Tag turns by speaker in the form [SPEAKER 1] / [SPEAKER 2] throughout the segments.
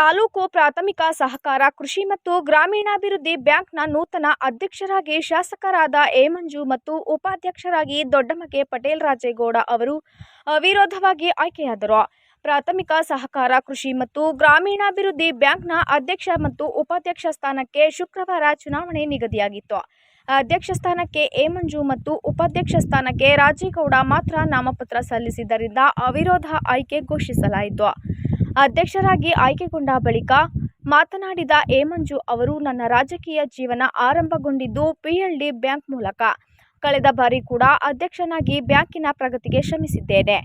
[SPEAKER 1] ತಾಲೂಕು ಪ್ರಾಥಮಿಕ ಸಹಕಾರ, ಕೃಷಿ ಮತ್ತು ಗ್ರಾಮೀಣಾಭಿವೃದ್ಧಿ ಬ್ಯಾಂಕ್ನ ನೂತನ ಅಧ್ಯಕ್ಷರಾಗಿ ಶಾಸಕರಾದ ಎ ಮಂಜು ಮತ್ತು ಉಪಾಧ್ಯಕ್ಷರಾಗಿ ದೊಡ್ಡಮಗೆ ಪಟೇಲ್ ರಾಜೇಗೌಡ ಅವರು ಅವಿರೋಧವಾಗಿ ಆಯ್ಕೆಯಾದರು. ಪ್ರಾಥಮಿಕ ಸಹಕಾರ, ಕೃಷಿ ಮತ್ತು ಗ್ರಾಮೀಣಾಭಿವೃದ್ಧಿ ಬ್ಯಾಂಕ್ನ ಅಧ್ಯಕ್ಷ ಮತ್ತು ಉಪಾಧ್ಯಕ್ಷ ಸ್ಥಾನಕ್ಕೆ ಶುಕ್ರವಾರ ಚುನಾವಣೆ ನಿಗದಿಯಾಗಿತ್ತು. ಅಧ್ಯಕ್ಷ ಸ್ಥಾನಕ್ಕೆ ಎ ಮಂಜು ಮತ್ತು ಉಪಾಧ್ಯಕ್ಷ ಸ್ಥಾನಕ್ಕೆ ರಾಜೇಗೌಡ ಮಾತ್ರ ನಾಮಪತ್ರ ಸಲ್ಲಿಸಿದ್ದರಿಂದ ಅವಿರೋಧ ಆಯ್ಕೆ ಘೋಷಿಸಲಾಯಿತು. ಅಧ್ಯಕ್ಷರಾಗಿ ಆಯ್ಕೆಗೊಂಡ ಬಳಿಕ ಮಾತನಾಡಿದ ಹೇಮಂಜು ಅವರು, ನನ್ನ ರಾಜಕೀಯ ಜೀವನ ಆರಂಭಗೊಂಡಿದ್ದು ಪಿಎಲ್ಡಿ ಬ್ಯಾಂಕ್ ಮೂಲಕ. ಕಳೆದ ಬಾರಿ ಕೂಡ ಅಧ್ಯಕ್ಷನಾಗಿ ಬ್ಯಾಂಕಿನ ಪ್ರಗತಿಗೆ ಶ್ರಮಿಸಿದ್ದೇನೆ.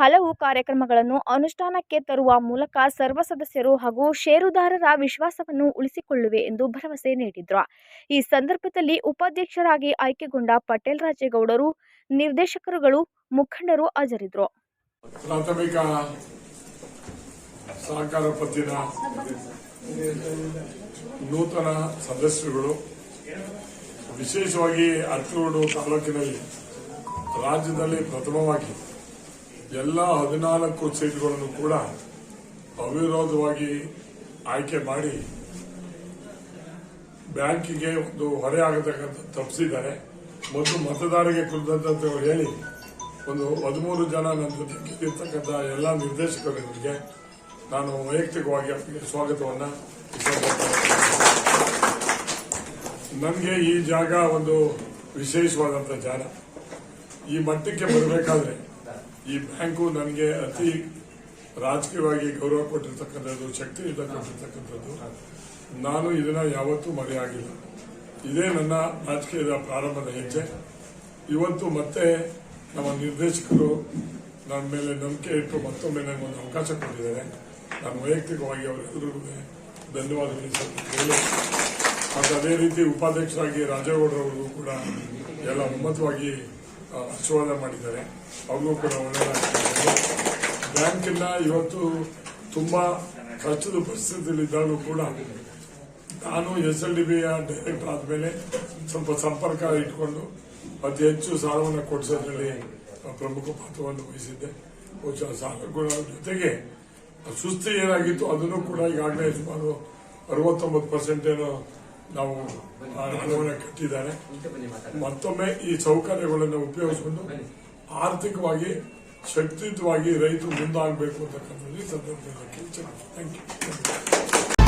[SPEAKER 1] ಹಲವು ಕಾರ್ಯಕ್ರಮಗಳನ್ನು ಅನುಷ್ಠಾನಕ್ಕೆ ತರುವ ಮೂಲಕ ಸರ್ವ ಸದಸ್ಯರು ಹಾಗೂ ಷೇರುದಾರರ ವಿಶ್ವಾಸವನ್ನು ಉಳಿಸಿಕೊಳ್ಳುವೆ ಎಂದು ಭರವಸೆ ನೀಡಿದ್ರು. ಈ ಸಂದರ್ಭದಲ್ಲಿ ಉಪಾಧ್ಯಕ್ಷರಾಗಿ ಆಯ್ಕೆಗೊಂಡ ಪಟೇಲ್ ರಾಜೇಗೌಡರು, ನಿರ್ದೇಶಕರುಗಳು, ಮುಖಂಡರು ಹಾಜರಿದ್ದರು
[SPEAKER 2] ಸಹಕಾರ ಪತ್ತಿನ ನೂತನ ಸದಸ್ಯರುಗಳು, ವಿಶೇಷವಾಗಿ ಅರ್ಕಲೂರು ತಾಲೂಕಿನಲ್ಲಿ, ರಾಜ್ಯದಲ್ಲಿ ಪ್ರಥಮವಾಗಿ ಎಲ್ಲ ಹದಿನಾಲ್ಕು ಸೀಟ್ಗಳನ್ನು ಕೂಡ ಅವಿರೋಧವಾಗಿ ಆಯ್ಕೆ ಮಾಡಿ ಬ್ಯಾಂಕಿಗೆ ಒಂದು ಹೊರೆ ಆಗತಕ್ಕಂಥ ತಪ್ಪಿಸಿದ್ದಾರೆ. ಮತ್ತು ಮತದಾರರಿಗೆ ಕುರಿತಂತೆ ಹೇಳಿ, ಒಂದು ಹದಿಮೂರು ಜನ ನನ್ನ ಜೊತೆ ಎಲ್ಲ ನಿರ್ದೇಶಕರಿಗೆ ನಾನು ವೈಯಕ್ತಿಕವಾಗಿ ಅವರಿಗೆ ಸ್ವಾಗತವನ್ನ ನನಗೆ ಈ ಜಾಗ ಒಂದು ವಿಶೇಷವಾದಂಥ ಜಾಗ. ಈ ಮಟ್ಟಕ್ಕೆ ಬರಬೇಕಾದ್ರೆ ಈ ಬ್ಯಾಂಕು ನನಗೆ ಅತಿ ರಾಜಕೀಯವಾಗಿ ಗೌರವ ಕೊಟ್ಟಿರ್ತಕ್ಕಂಥದ್ದು, ಶಕ್ತಿ ಕೊಟ್ಟಿರ್ತಕ್ಕಂಥದ್ದು. ನಾನು ಇದನ್ನ ಯಾವತ್ತೂ ಮರೆಯಾಗಿಲ್ಲ ಇದೇ ನನ್ನ ರಾಜಕೀಯದ ಪ್ರಾರಂಭದ ಹೆಜ್ಜೆ. ಇವತ್ತು ಮತ್ತೆ ನಮ್ಮ ನಿರ್ದೇಶಕರು ನನ್ನ ಮೇಲೆ ನಂಬಿಕೆ ಇಟ್ಟು ಮತ್ತೊಮ್ಮೆ ನನಗೊಂದು ಅವಕಾಶ ಕೊಟ್ಟಿದ್ದಾರೆ. ನಾನು ವೈಯಕ್ತಿಕವಾಗಿ ಅವರೆಲ್ಲರಿಗೂ ಧನ್ಯವಾದಗಳು ಹೇಳಿ ಮತ್ತು ಅದೇ ರೀತಿ ಉಪಾಧ್ಯಕ್ಷರಾಗಿ ರಾಜೇಗೌಡರವರು ಕೂಡ ಎಲ್ಲ ಒಮ್ಮತವಾಗಿ ಆಶೀರ್ವಾದ ಮಾಡಿದ್ದಾರೆ. ಅವ್ರಿಗೂ ಕೂಡ ಒಳ್ಳೆಯದಾಗ್ತದೆ ಬ್ಯಾಂಕಿನ ಇವತ್ತು ತುಂಬ ಕಷ್ಟದ ಪರಿಸ್ಥಿತಿಯಲ್ಲಿದ್ದಾಗಲೂ ಕೂಡ ನಾನು ಎಸ್ ಎಲ್ ಡಿ ಬಿಯ ಡೈರೆಕ್ಟರ್ ಆದಮೇಲೆ ಸ್ವಲ್ಪ ಸಂಪರ್ಕ ಇಟ್ಕೊಂಡು ಅತಿ ಹೆಚ್ಚು ಸಾಲವನ್ನು ಕೊಡಿಸೋದ್ರಲ್ಲಿ ಪ್ರಮುಖ ಪಾತ್ರವನ್ನು ವಹಿಸಿದ್ದೆ. ಸಾಲಗಳ ಜೊತೆಗೆ ಸುಸ್ತಿ ಏನಾಗಿತ್ತು ಅದನ್ನು ಕೂಡ ಈಗಾಗಲೇ ಸುಮಾರು ಅರವತ್ತೊಂಬತ್ತು ಪರ್ಸೆಂಟ್ ಏನು ನಾವು ಹಣವನ್ನು ಕಟ್ಟಿದ್ದಾರೆ. ಮತ್ತೊಮ್ಮೆ ಈ ಸೌಕರ್ಯಗಳನ್ನು ಉಪಯೋಗಿಸಿಕೊಂಡು ಆರ್ಥಿಕವಾಗಿ, ಶಕ್ತಿಯುತವಾಗಿ ರೈತರು ಮುಂದಾಗಬೇಕು ಅಂತಕ್ಕಂಥದ್ದು ಸಂದರ್ಭದಲ್ಲಿ ಥ್ಯಾಂಕ್ ಯು